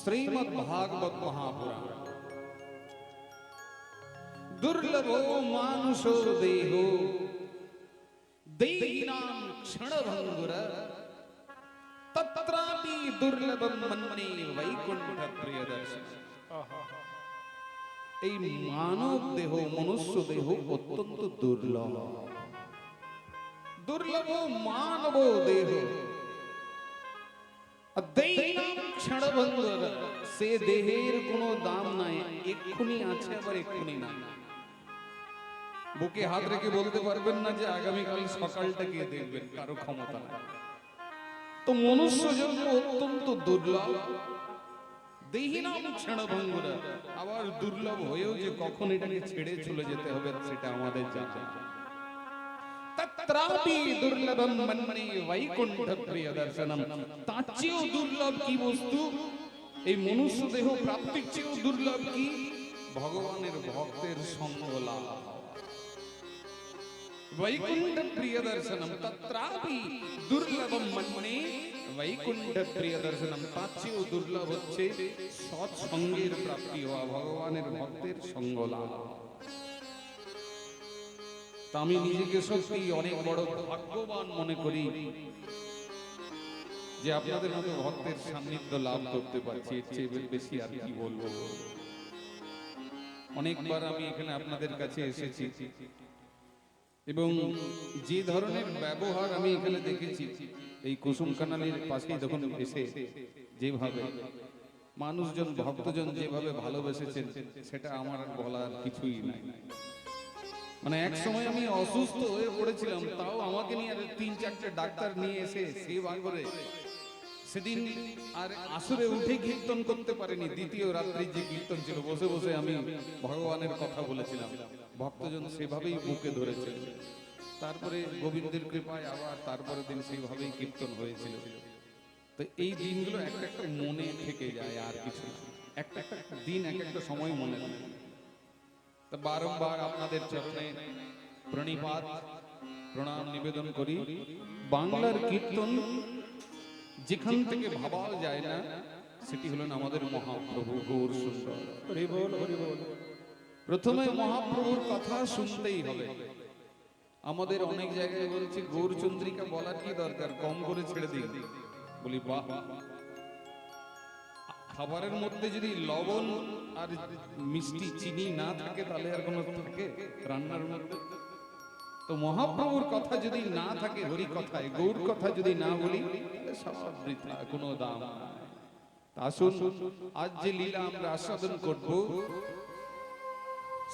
শ্রীমদ ভাগবত মহাপুরাণ দুর্লভো মানুষ দেহ দেহিনাম ক্ষণভঙ্গুর তত্রাপি দুর্লভম মন্মনে বৈকুণ্ঠ প্রিয়দর্শন এই মানব দেহ, মনুষ্য দেহ অত্যন্ত দুর্লভ। দুর্লভ মানব দেহ। দেহিনাম ক্ষণভঙ্গুর সে দেহের কোনো দাম নাই, এক্ষুনি আছে আবার এক্ষুনি নাই বুকে হাত রেখে বলতে পারবেন না যে আগামীকাল সকালটা গিয়ে দেখবেন, কারও ক্ষমতা তো মনুষ্য জন্ম অত্যন্ত দুর্লভ। দেহিনাম ক্ষণভঙ্গুরা আবার দুর্লভ হয়েও যে কখন এটাকে ছেড়ে চলে যেতে হবে সেটা আমাদের জানা। তত্রাপি দুর্লভম মন্নি বৈকুণ্ঠ প্রিয় দর্শনম তার দুর্লভ কি বস্তু এই মনুষ্য দেহ প্রাপ্তির চেয়েও দুর্লভ কি ভগবানের ভক্তের সঙ্গ লাভ বৈকুণ্ঠ প্রিয় দর্শনম তত্রাপি দুর্লভম মন্নি বৈকুণ্ঠ প্রিয় দর্শনম তার দুর্লভ হচ্ছে সৎসঙ্গের প্রাপ্তি হওয়া ভগবানের ভক্তের সঙ্গ লাভ তা আমি নিজেকে সত্যি অনেক বড় ভাগ্যবান মনে করি যে আপনাদের মতো ভক্তের সান্নিধ্য লাভ করতে পারছি। এর চেয়ে বেশি আর কি বলব? অনেকবার আমি এখানে আপনাদের কাছে এসেছি এবং যে ধরনের ব্যবহার আমি এখানে দেখেছি, এই কুসুম কানালের পাশে যখন এসে যেভাবে মানুষজন, ভক্তজন যেভাবে ভালোবেসেছেন, সেটা আমার বলার কিছুই নাই। মানে এক সময় আমি অসুস্থ হয়ে পড়েছিলাম, তাও আমাকে নিয়ে তিন চারটে ডাক্তার নিয়ে এসে সেবা করে। সেদিন আর আসরে উঠে কীর্তন করতে পারিনি, দ্বিতীয় রাত্রির যে কীর্তন ছিল, বসে বসে আমি ভগবানের কথা বলেছিলাম। ভক্তজন সেভাবেই বুকে ধরেছিল তারপরে গোবিন্দের কৃপায় আবার তারপরে দিন সেইভাবেই কীর্তন হয়েছিল। তো এই দিনগুলো একটা একটা মনে থেকে যায় আর কিছু একটা একটা দিন এক একটা সময় মনে তা বারংবার আপনাদের চরণে প্রণিপাত প্রণাম নিবেদন করি। বাংলার কীর্তন যেখান থেকে ভাবা যায় না সেটি হলেন আমাদের মহাপ্রভু গৌর সুন্দর। বল বল। প্রথমে মহাপ্রভুর কথা শুনতেই হবে। আমাদের অনেক জায়গায় বলছে গৌর চন্দ্রিকা বলার কি দরকার? কম করে ছেড়ে দিন। বলি বাহ খাবারের মধ্যে যদি লবণ আর মিষ্টি, চিনি না থাকে, তাহলে আর কোনো থাকে রান্নার মধ্যে? তো মহাপ্রভুর কথা যদি না থাকে, হরি কথায়, গৌর কথা যদি না বলি কোনো দাম আসুন আজ যে লীলা আমরা আস্বাদন করব,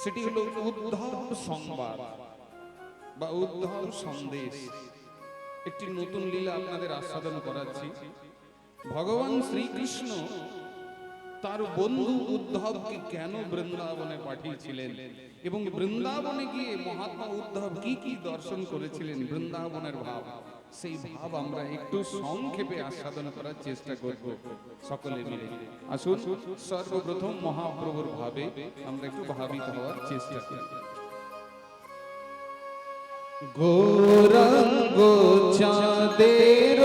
সেটি হলো উদ্ধব সংবাদ বা উদ্ধব সন্দেশ। একটি নতুন লীলা আপনাদের আস্বাদন করাচ্ছি। ভগবান শ্রীকৃষ্ণ তার বন্ধু উদ্ধবকে কেন বৃন্দাবনে পাঠিয়েছিলেন? এবং বৃন্দাবনে গিয়ে মহাত্মা উদ্ধব কি কি দর্শন করেছিলেন বৃন্দাবনের ভাব? সেই ভাব আমরা একটু সংক্ষেপে আস্বাদন করার চেষ্টা করব সকলে মিলে। আসুন, সর্বপ্রথম মহাপ্রভুর ভাবে আমরা একটু ভাবিত হওয়ার চেষ্টা করি। গৌরঙ্গ চাঁদের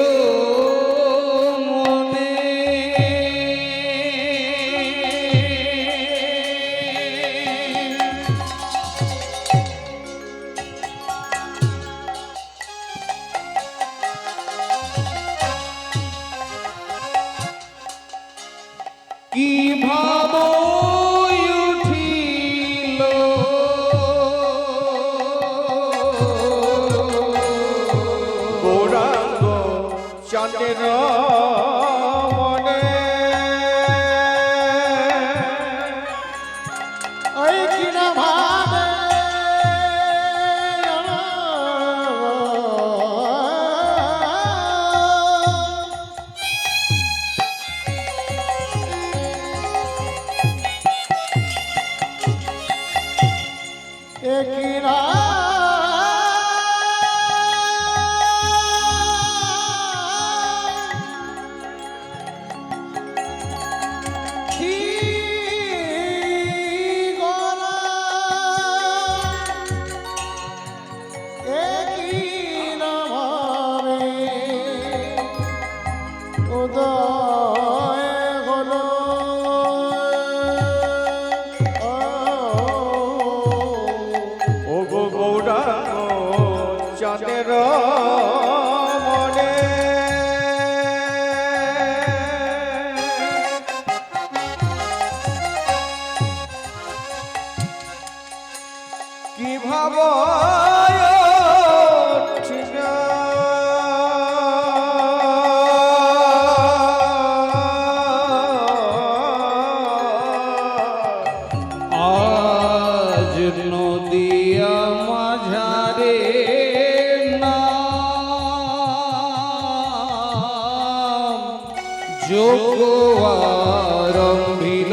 যোগারম্ভিল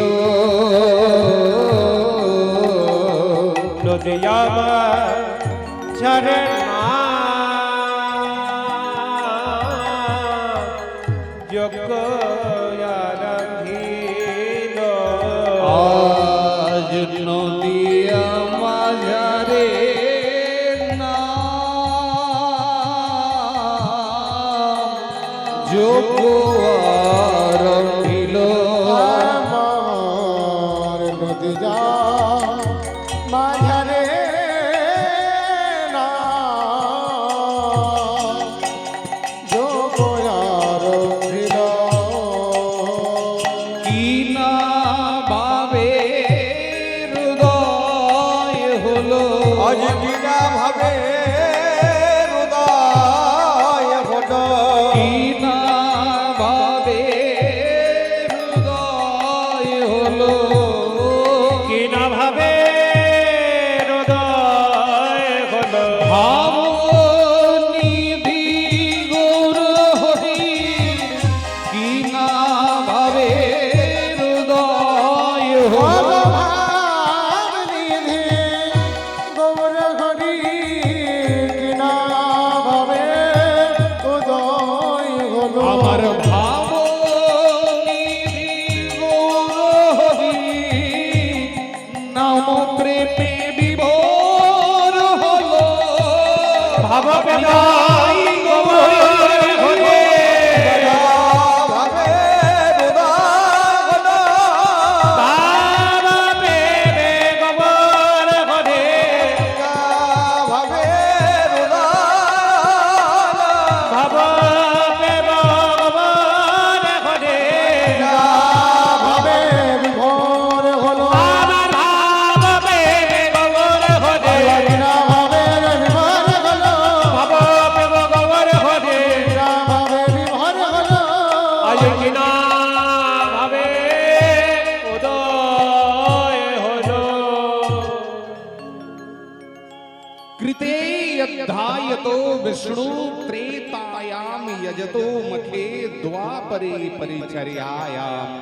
নদিয়া চরণ হলো विष्णु त्रेतायाम यजतो मखे द्वापरे परिचर्यायाम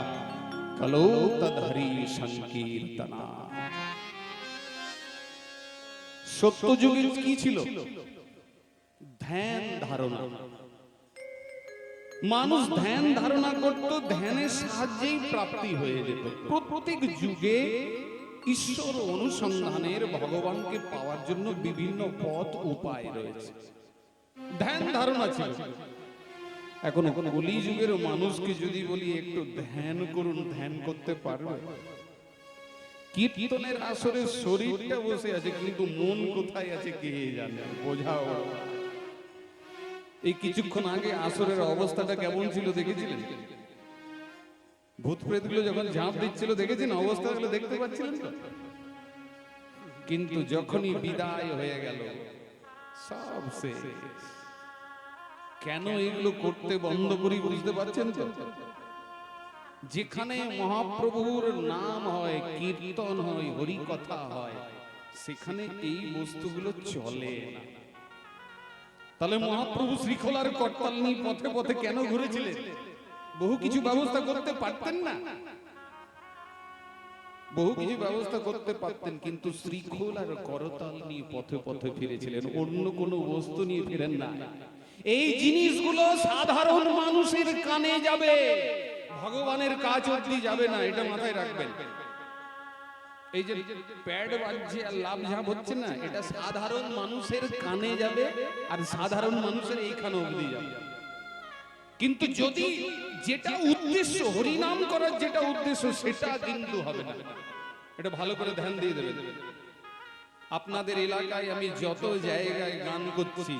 कलो तदहरि संकीर्तना সত্য যুগে কি ছিল ধ্যান ধারণা মানুষ ধ্যান ধারণা করত ধ্যানের সাহায্যেই প্রাপ্তি হয়ে যেত প্রত্যেক যুগে ঈশ্বর অনুসন্ধানের ভগবানকে পাওয়ার জন্য বিভিন্ন পথ উপায় রয়েছে ধ্যান ধারণা ছিল। এখন কলি যুগের মানুষকে যদি বলি, একটু ধ্যান করুন, ধ্যান করতে পারবে? কীর্তনের আসরে শরীরটা বসে আছে, কিন্তু মন কোথায় আছে কে জানে? বোঝাও। এই কিছুক্ষণ আগে আসরের অবস্থাটা কেমন ছিল দেখেছিলেন? ভূত প্রেতগুলো যখন ঝাঁপ দিচ্ছিল, দেখেছেন অবস্থাগুলো দেখতে পাচ্ছিলেন কিন্তু যখনই বিদায় হয়ে গেল সব শেষ। কেন এগুলো করতে বন্ধ করি বুঝতে পারছেন তো? যেখানে মহাপ্রভুর নাম হয় কীর্তন হয় হরি কথা হয় সেখানে এই বস্তুগুলো চলে না। তাহলে মহাপ্রভু শ্রীখোলার করতাল নিয়ে পথে পথে কেন ঘুরেছিলেন? বহু কিছু ব্যবস্থা করতে পারতেন না। বহু কিছু ব্যবস্থা করতে পারতেন, কিন্তু শ্রীখোল আর করতাল নিয়ে পথে পথে ফিরেছিলেন, অন্য কোনো বস্তু নিয়ে ফিরেন না। এই জিনিসগুলো সাধারণ মানুষের কানে যাবে, ভগবানের কাজ অব্দি যাবে না, এটা মাথায় রাখবেন। এই যে প্যাড বাজছে আর লাভ ঝাপ হচ্ছে না, এটা সাধারণ মানুষের কানে যাবে আর সাধারণ মানুষের এইখানে অবধি যাবে। কিন্তু যদি যেটা উদ্দেশ্য হরিনাম করার যেটা উদ্দেশ্য সেটা কিন্তু হবে না। এটা ভালো করে ধ্যান দিয়ে দেবেন। আপনাদের এলাকায় আমি যত জায়গায় গান করছি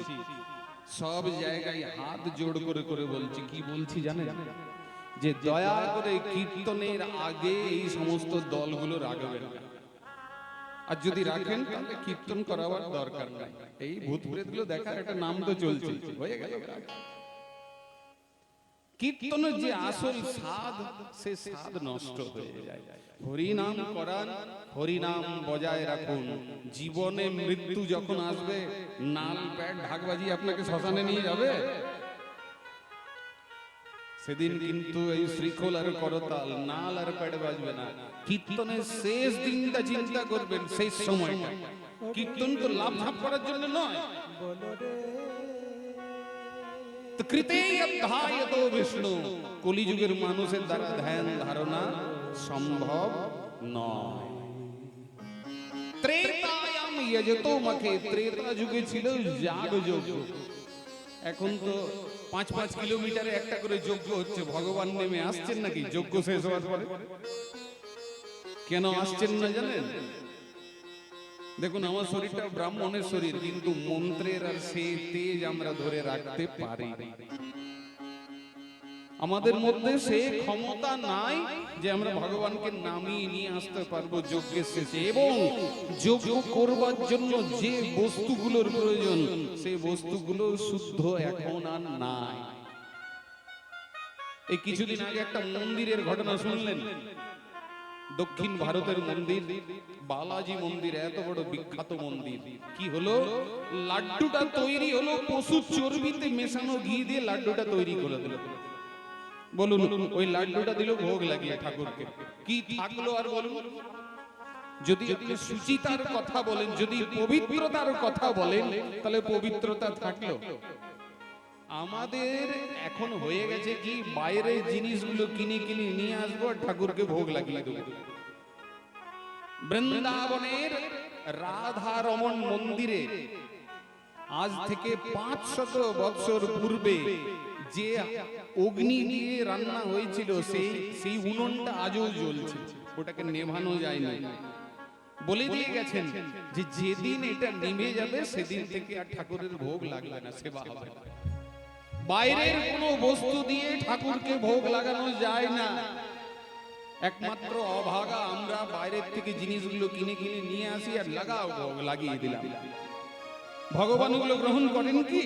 সব জায়গায় হাত জোড় করে করে বলছি কি বলছি জানেন? যে দয়া করে কীর্তনের আগে এই সমস্ত দলগুলো রাখবেন। না। আর যদি রাখেন তাহলে কীর্তন করাবার দরকার নাই। এই ভূত প্রেতগুলো দেখার একটা নাম তো চলছে। হয়ে গেল। কীর্তনের যে আসল স্বাদ, সে স্বাদ নষ্ট হয়ে যায়। হরিনাম করান, হরিনাম বজায় রাখুন। জীবনে মৃত্যু যখন আসবে, নাল প্যাড ঢাকবাজি আপনাকে শ্মশানে নিয়ে যাবে। সেদিন কিন্তু এই শ্রীখোল আর করতাল, নাল আর পেড়ে বাজবে না। কীর্তনের শেষ দিনটা চিন্তা করবেন সেই সময়টা। কীর্তন তো লাভ ঝাপ করার জন্য নয়। বিষ্ণু। কলিযুগের মানুষের দ্বারা ধ্যান ধারণা সম্ভব নয়। ত্রেতায়াম যত মাখে। ত্রেতা যুগে ছিল যাগ যজ্ঞ এখন তো পাঁচ পাঁচ কিলোমিটারে একটা করে যজ্ঞ হচ্ছে। ভগবান নেমে আসছেন নাকি? যজ্ঞ শেষ হওয়ার পরে। কেন আসছেন না জানেন? দেখুন আমার শরীরটা ব্রাহ্মণের শরীর কিন্তু মন্ত্রের আর সেই তেজ আমরা ধরে রাখতে পারি। আমাদের মধ্যে সে ক্ষমতা নাই যে আমরা ভগবানকে নামিয়ে নিয়ে আসতে পারব যজ্ঞের শেষে। এবং যজ্ঞ করবার জন্য যে বস্তুগুলোর প্রয়োজন সেই বস্তুগুলো শুদ্ধ এখন আর নাই। এই কিছুদিন আগে একটা মন্দিরের ঘটনা শুনলেন। দক্ষিণ ভারতের মন্দির, বালাজি মন্দির, এত বড় বিখ্যাত মন্দির। কি হলো? লাড্ডুটা তৈরি হলো, পশু চর্বিতে মেশানো ঘি দিয়ে লাড্ডুটা তৈরি করে দিল। বলুন, ওই লাড্ডুটা দিল ভোগ লাগিয়ে ঠাকুরকে। কি থাকল আর বলুন? যদি আপনি সুচিতার কথা বলেন, যদি পবিত্রতার কথা বলেন, তাহলে পবিত্রতা থাকল। আমাদের এখন হয়ে গেছে কি? বাইরের জিনিসগুলো কিনে কিনে নিয়ে আসব আর ঠাকুরকে ভোগ লাগিয়ে দেবো। বৃন্দাবনের রাধা রমন মন্দিরে আজ থেকে পাঁচশত বছর পূর্বে যে অগ্নি দিয়ে রান্না হয়েছিল সেই সেই উনুনটা আজও জ্বলছে। ওটাকে নেভানো যায় না। বলে দিয়ে গেছেন যে যেদিন এটা নিভে যাবে সেদিন থেকে আর ঠাকুরের ভোগ লাগবে না। সেবা হবে না। বাইরের কোনো বস্তু দিয়ে ঠাকুরকে ভোগ লাগানো যায় না। একমাত্র অভাগা আমরা বাইরের থেকে জিনিসগুলো কিনে কিনে নিয়ে আসি আর লাগাও, ভোগ লাগিয়ে দিলাম। ভগবান ওগুলো গ্রহণ করেন কি?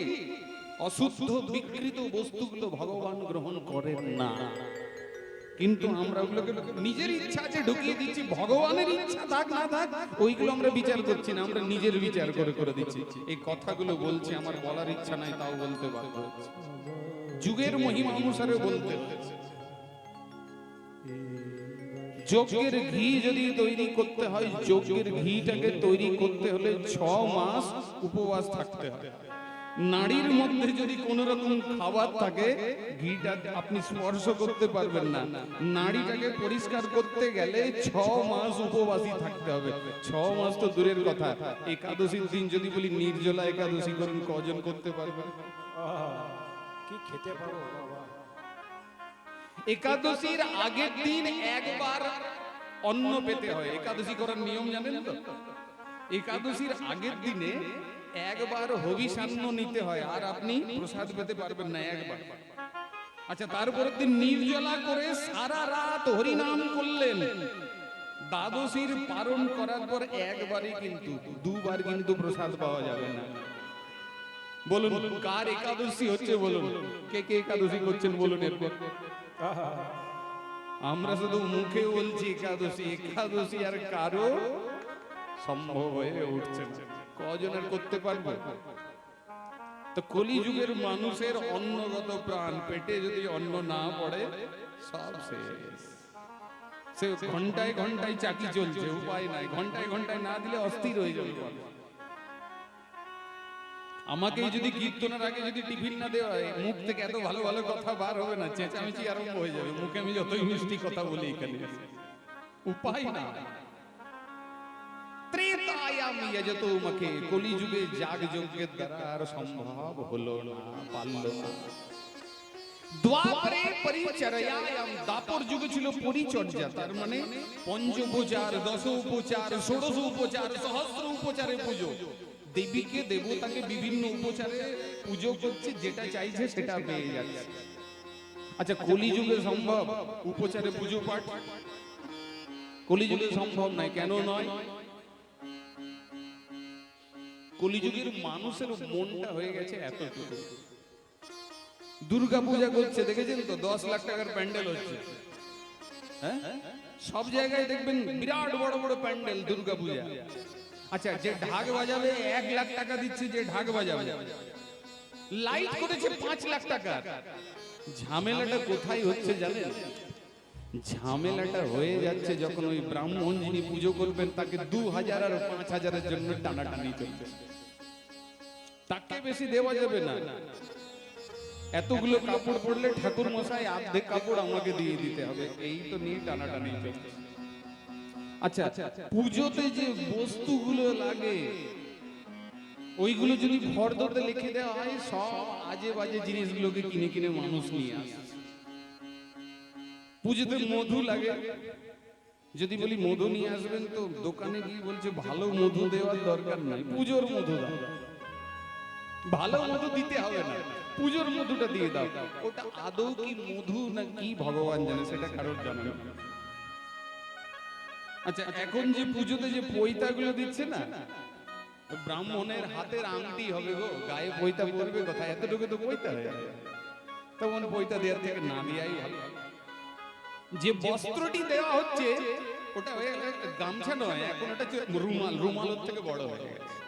অশুদ্ধ বিকৃত বস্তুগুলো ভগবান গ্রহণ করেন না। কিন্তু আমরা ওগুলোকে নিজের ইচ্ছা আছে ঢুকিয়ে দিচ্ছি, ভগবানের ইচ্ছা, থাক না থাক, ওইগুলো আমরা বিচার করছি না, আমরা নিজের বিচার করে করে দিচ্ছি। এই কথাগুলো বলছি, আমার বলার ইচ্ছা নাই, তাও বলতে বাধ্য যুগের মহিমা অনুসারে বলতে যজ্ঞের ঘি যদি তৈরি করতে হয়, যজ্ঞের ঘিটাকে তৈরি করতে হলে ছ মাস উপবাস থাকতে হয়। নারীর মধ্যে যদি কোন রকম খাবার থাকে ঘিটা আপনি স্পর্শ করতে পারবেন না। নারীটাকে পরিষ্কার করতে গেলে ছ মাস উপবাসী থাকতে হবে। ছ মাস তো দূরের কথা। একাদশীর দিন যদি বলি নির্জলা একাদশী করেন কজন করতে পারবেন কি খেতে পারো একাদশীর আগের দিন একবার অন্ন পেতে হয়। একাদশী করার নিয়ম জানেন তো? একাদশীর আগের দিনে একবার হবিষান্ন নিতে হয় আর আপনি প্রসাদ পেতে পারবেন না একবার। আচ্ছা তারপরের দিন নির্জলা করে সারা রাত হরিনাম করলেন। দ্বাদশীর পালন করার পর একবারই কিন্তু দুবার কিন্তু প্রসাদ পাওয়া যাবে না। বলুন কার একাদশী হচ্ছে বলুন। কে কে একাদশী করছেন বলুন এরপর। আমরা শুধু মুখে বলছি একাদশী একাদশী আর কারও সম্ভব হয়ে উঠছে না। কজন আর করতে পারব? তো কলিযুগের মানুষের অন্নগত প্রাণ পেটে যদি অন্ন না পড়ে, সব শেষ। সে ঘন্টায় ঘন্টায় চাকি চলছে, উপায় নাই। ঘন্টায় ঘন্টায় না দিলে অস্থির হয়ে যাবে। আমাকে যদি কীর্তনের আগে যদি টিফিন না দেওয়া হয়, মুখ থেকে এত ভালো ভালো কথা বার হবে না, চেঁচামেচি আরম্ভ হয়ে যাবে। মুখে আমি যতই মিষ্টি কথা বলি এখানে। উপায় না ত্রেতায়াম কলিযুগে সম্ভব হলো না, পারল না। দ্বাপরে পরিচর্যায়াম ছিল পরিচর্যা, তার মানে দশ উপচার ষোড়শ উপচার সহস্র উপচারে পুজো। দেবীকে, দেবতাকে বিভিন্ন উপচারে পুজো করছে, যেটা চাইছে সেটা পেয়ে যাচ্ছে। আচ্ছা কলিযুগে সম্ভব উপচারে পুজো পাঠ? কলিযুগে সম্ভব নয়, কেন নয়? কলিযুগের মানুষের মনটা হয়ে গেছে এতটুকু। দুর্গা পূজা করছে, দেখেছেন তো? দশ লাখ টাকার প্যান্ডেল হচ্ছে। হ্যাঁ? সব জায়গায় দেখবেন বিরাট বড় বড় প্যান্ডেল দুর্গা পূজা। আচ্ছা যে ঢাক বাজাবে, এক লাখ টাকা দিচ্ছে যে ঢাক বাজাবে। লাইট করেছে পাঁচ লাখ টাকা। ঝামেলাটা কোথায় হচ্ছে জানেন? ঝামেলাটা হয়ে যাচ্ছে যখন ওই ব্রাহ্মণ যিনি পুজো করবেন, তাকে দু হাজার আর পাঁচ হাজারের জন্য টানাটানি চলছে। তাকে বেশি দেওয়া যাবে না। এতগুলো কাপড় পরলে ঠাকুর মশাই অর্ধেক কাপড় আমাকে দিয়ে দিতে হবে। এই তো নিয়ে টানাটানি চলছে। আচ্ছা পুজোতে যে বস্তুগুলো লাগে, ওইগুলো যদি লিখে দেওয়া হয়, সব আজে বাজে জিনিসগুলোকে কিনে কিনে মানুষ নিয়ে আসে। পুজোতে মধু লাগে। যদি বলি মধু নিয়ে আসবেন তো দোকানে গিয়ে বলছে, ভালো মধু দেওয়ার দরকার নাই, পুজোর মধু দাও। ভালো মধু দিতে হবে না। পুজোর মধুটা দিয়ে দাও। ওটা আদৌ কি মধু না কি ভগবান জানে, সেটা কারোর জানে না আচ্ছা এখন যে পুজোতে যে পৈতাগুলো দিচ্ছে না, ব্রাহ্মণের হাতের আংটি হবে গো, গায়ে পৈতা পরবে কোথায়? এতটুকু তো পৈতা হয়ে যাবে তখন পৈতা দেওয়ার থেকে না দেওয়াই ভালো। যে বস্ত্রটি দেওয়া হচ্ছে, ওটা গামছা নয়, এখন ওটা রুমাল, রুমালের থেকে বড় হয়ে গেছে।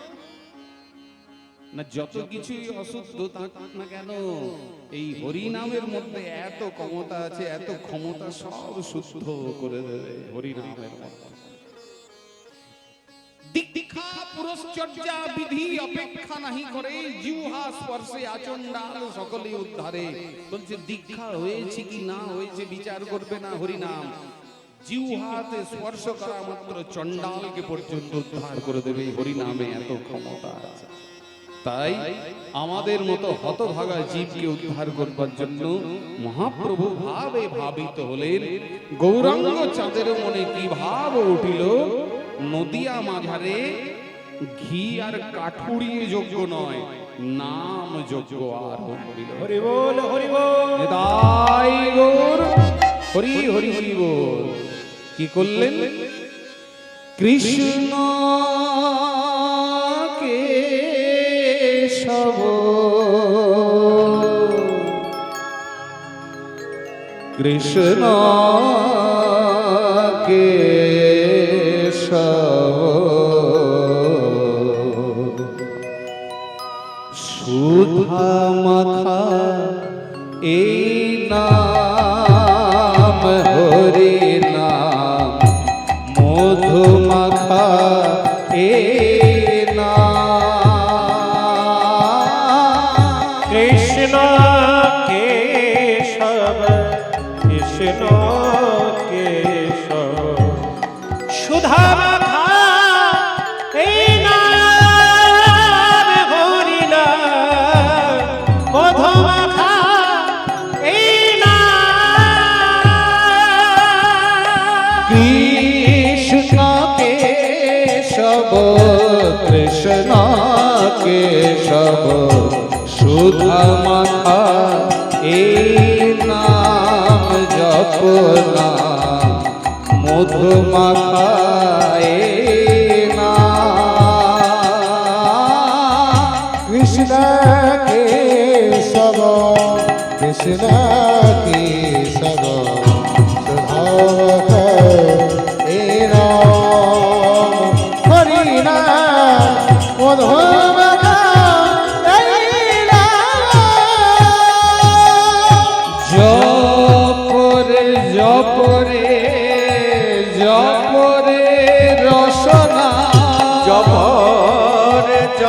না যত কিছুই থাকুক না কেন? এই হরি নামের মধ্যে এত ক্ষমতা আছে, এত ক্ষমতা সব করে দেবে হরি নামের মধ্যে। দীক্ষা পুরশ্চর্যা বিধি অপেক্ষা নাহি করে, জিহ্বা স্পর্শে আচন্ডাল সকলে উদ্ধারে। বলছে, দীক্ষা হয়েছে কি না হয়েছে বিচার করবে না হরিনাম? জিহ্বাতে স্পর্শ করা মাত্র চন্ডালকে পর্যন্ত উদ্ধার করে দেবে হরিনামে এত ক্ষমতা আছে। তাই আমাদের মতো হতভাগা জীবকে উদ্ধার করবার জন্য মহাপ্রভু ভাবে ভাবিত হলেন গৌরাঙ্গ চাঁদের মনে কি ভাব উঠিল? নদিয়া মাঝারে ঘি আর কাঠুরিয়ে যোগ্য নয় নাম যোগ্য আর হরি বল হরি বল। নিতাই গৌর হরি হরি হরি বল। কি করলেন? কৃষ্ণ কৃষ্ণ কেশব। সুধা মাখা কেশব সুধা মাথা এই নাম জপ নাম। মধু মাখা এই কৃষ্ণ কেশব কৃষ্ণ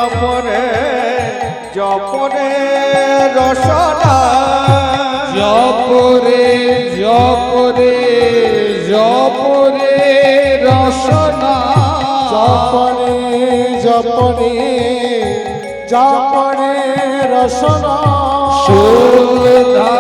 জপরে জপরে জপরে রসনা। জপরে জপরে জপরে জপরে রসনা। জপনে জপনে জপনে রসনা। সুধা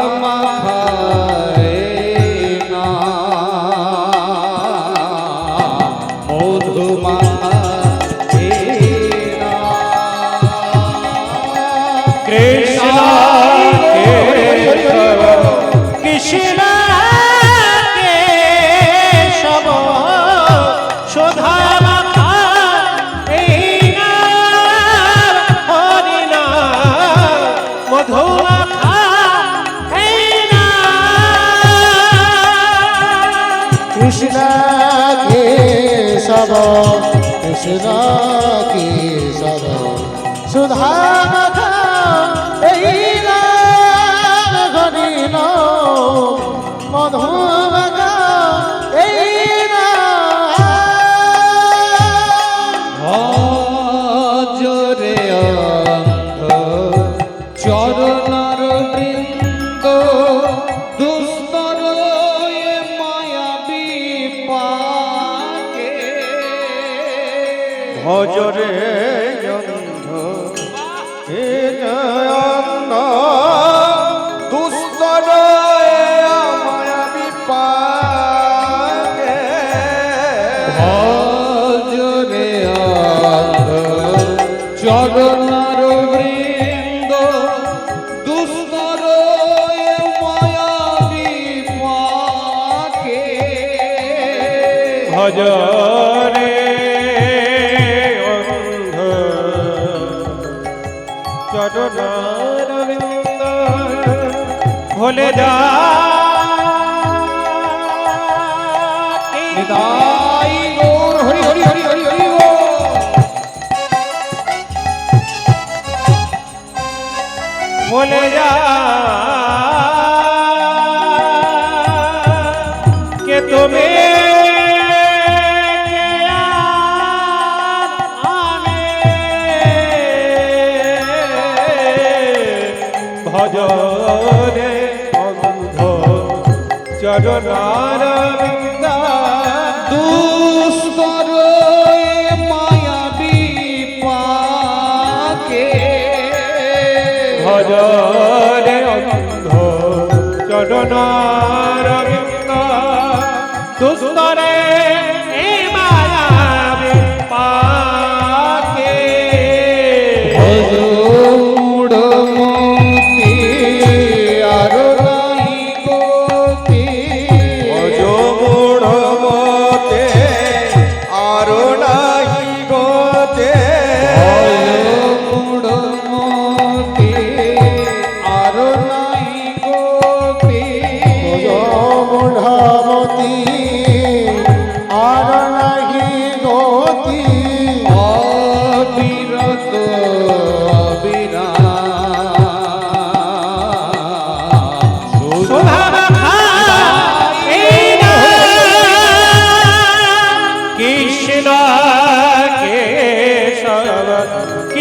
কেশব কৃষ্ণ কেশব সুধা ভজরে অন্ধ। চরণারবিন্দ ভোলে যা। হরি হরি হরি হরি হরি ভোলে যা। চরণার বৃন্দা দুস্তর মায়াবী পাকে ভজরে অন্ধ চরণার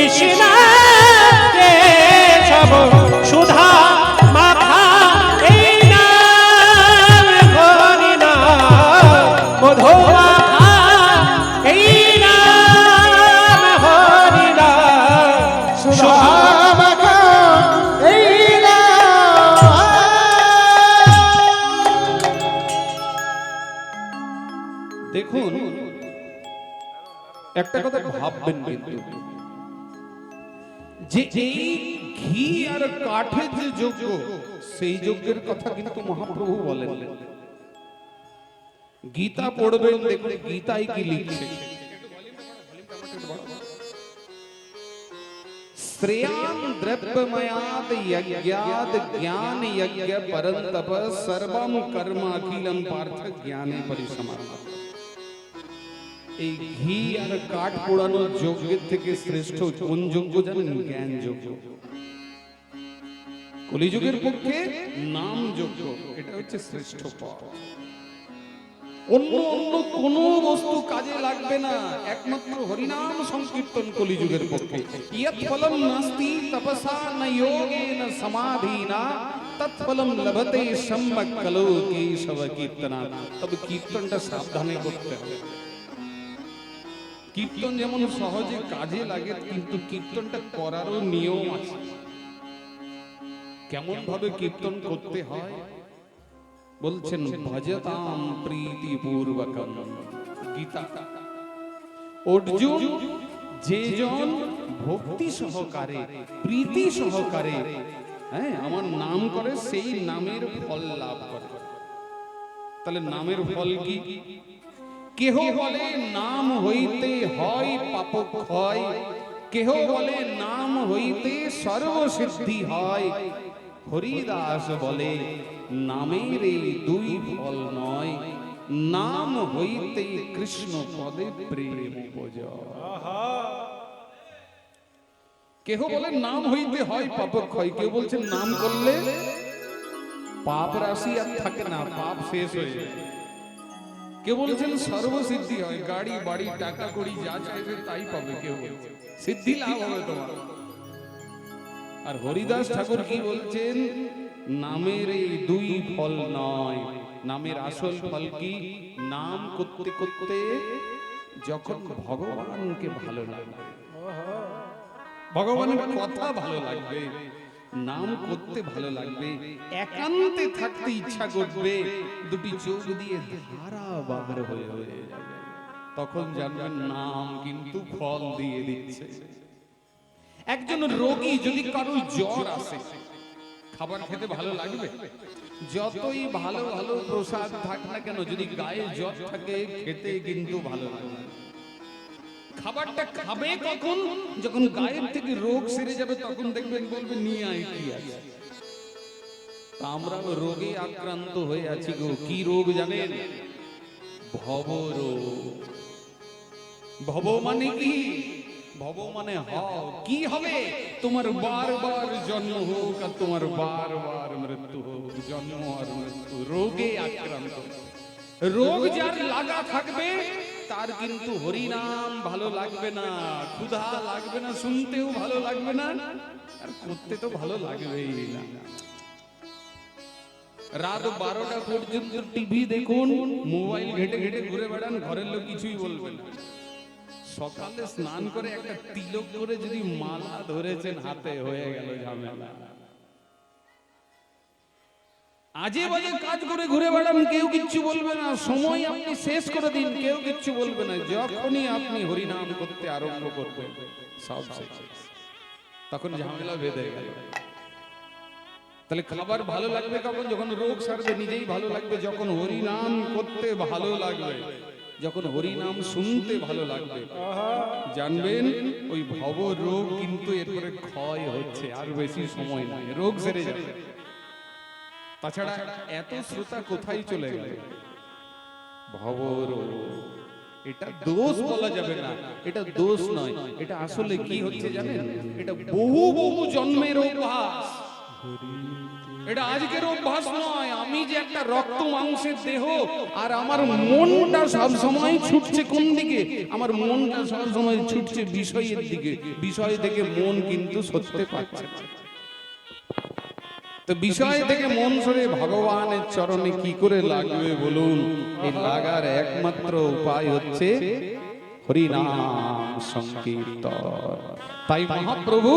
কৃষ্ণ কেশব সুধা মাখা, এই নাম নাম মধু মাখা, এই নাম। একটা কথা ভাববেন কিন্তু। যে এই ঘি আর কাঠের যে যজ্ঞ সেই যজ্ঞের কথা কিন্তু মহাপ্রভু বলেন গীতা পড়বেন দেখুন গীতাই কি লিখছে শ্রেয়াম দ্রব্যময়াদ যজ্ঞাদ জ্ঞান যজ্ঞ পরন্তপ সর্বম কর্ম অখিলম পার্থ জ্ঞানে পরিসমাপ্ত এই ঘি আর কাঠ পোড়ানোর যজ্ঞের থেকে শ্রেষ্ঠ কোন যজ্ঞ জানেন? জ্ঞান যজ্ঞ। কলিযুগের পক্ষে নাম যজ্ঞ, এটা হচ্ছে শ্রেষ্ঠ পথ। অন্য অন্য কোন বস্তু কাজে লাগবে না, একমাত্র হরিনাম সংকীর্তন কলিযুগের পক্ষে। ইয়ৎ ফলম নাস্তি তপসা ন যোগেন সমাধিনা তৎফলম লভতে সম্যক কলো কেশব কীর্তনা। তবে কীর্তনটা সাবধানে করতে হবে। কীর্তন যেমন সহজে কাজে লাগে, কিন্তু কীর্তনটা করারও নিয়ম আছে। কেমন ভাবে কীর্তন করতে হয়? বলছেন, ভজতাম প্রীতি পূর্বকম গীতা। অর্জুন, যে জন ভক্তি সহকারে, প্রীতি সহকারে হ্যাঁ আমার নাম করে, সেই নামের ফল লাভ করে। তাহলে নামের ফল কি? কেহ বলে নাম হইতে হয় পাপ ক্ষয় কেহ বলে নাম হইতে সর্বসিদ্ধি হয়। হরিদাস বলে নামের এই দুই ফল নয় নাম হইতে কৃষ্ণ পদে প্রেম কেহ বলে নাম হইতে হয় পাপ ক্ষয় কেউ বলছেন নাম করলে পাপ রাশি আর থাকে না পাপ শেষ হয়ে যায়। কেউ বলছেন সর্বসিদ্ধি হয় গাড়ি বাড়ি টাকা কড়ি যা চাইবে তাই পাবে কেউ। সিদ্ধি লাভ হবে তোমার। আর হরিদাস ঠাকুর কি বলছেন? নামের এই দুই ফল নয় নামের আসল ফল কি? নাম করতে করতে যখন ভগবানকে ভালো লাগবে ভগবানের কথা ভালো লাগবে। নাম করতে ভালো লাগবে, একান্তে থাকতে ইচ্ছা করবে, দুটি চোখ দিয়ে ধারা বাহার হয়ে হয়ে যাবে। তখন জানবেন নাম কিন্তু ফল দিয়ে দিচ্ছে। একজন রোগী যদি কারও জ্বর আসে, খাবার খেতে ভালো লাগবে? যতই ভালো ভালো প্রসাদ থাক না কেন, যদি গায়ে জ্বর থাকে, খেতে কিন্তু ভালো লাগবে। খাবারটা খাবে কখন? যখন গায়ের থেকে রোগ সেরে যাবে তখন দেখবেন বলবে নিয়ে আয় কি আছে? আমরা রোগে আক্রান্ত হয়ে আছি গো কি রোগ জানেন? ভব রোগ। ভব মানে কি? ভব মানে হও। কি হবে? তোমার বারবার জন্ম হোক আর তোমার বারবার মৃত্যু হোক জন্ম আর মৃত্যু রোগে আক্রান্ত। রোগ যার লাগা থাকবে তার কিন্তু হরিনাম ভালো লাগবে না, ক্ষুধা লাগবে না, শুনতেও ভালো লাগবে না, আর করতে তো ভালো লাগবেই না। রাত বারোটা পর্যন্ত টিভি দেখুন, মোবাইল ঘেটে ঘেটে ঘুরে বেড়ান, ঘরের লোক কিছুই বলবে না। সকালে স্নান করে একটা তিলক করে যদি মালা ধরেছেন, হাতে হয়ে গেল ঝামেলা। আজে বাজে কাজ করে ঘুরে বেড়ান, কেউ কিচ্ছু বলবে না। সময় আপনি শেষ করে দিন, কেউ কিচ্ছু বলবে না। যখনই আপনি হরিনাম করতে আরম্ভ করবেন, সব তখন ঝামেলা বেঁধে গেল। তাহলে খাবার ভালো লাগবে কখন? যখন রোগ সারবে, নিজেই ভালো লাগবে। যখন হরিনাম করতে ভালো লাগবে, যখন হরিনাম শুনতে ভালো লাগবে, জানবেন, ওই ভব রোগ কিন্তু এরপরে ক্ষয় হচ্ছে। আর বেশি সময় নাই। রোগ সেরে যাবে। তাছাড়া এত শ্রোতা কোথায় চলে গেল? ভব রোগ এটা দোষ বলা যাবে না, এটা দোষ নয়, এটা আসলে কি হচ্ছে জানেন? এটা বহু বহু জন্মের অভ্যাস এটা আজকের অভ্যাস নয়, আমি যে একটা রক্ত মাংসের দেহ, আর আমার মনটা সব সময় ছুটছে কোন দিকে? আমার মনটা সব সময় ছুটছে বিষয়ের দিকে, বিষয় থেকে মন কিন্তু সরতে পারছে না। তো বিষয় থেকে মন সরে ভগবানের চরণে কি করে লাগবে বলুন? এই লাগার একমাত্র উপায় হচ্ছে হরিনাম সংকীর্তন। তাই মহাপ্রভু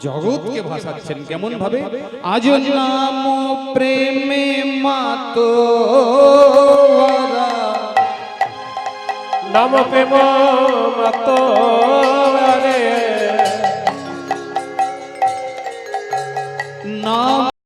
জগৎকে ভাসাচ্ছেন কেমন ভাবে আজ নাম প্রেমে মাতো নাম প্রেম মত রে নাম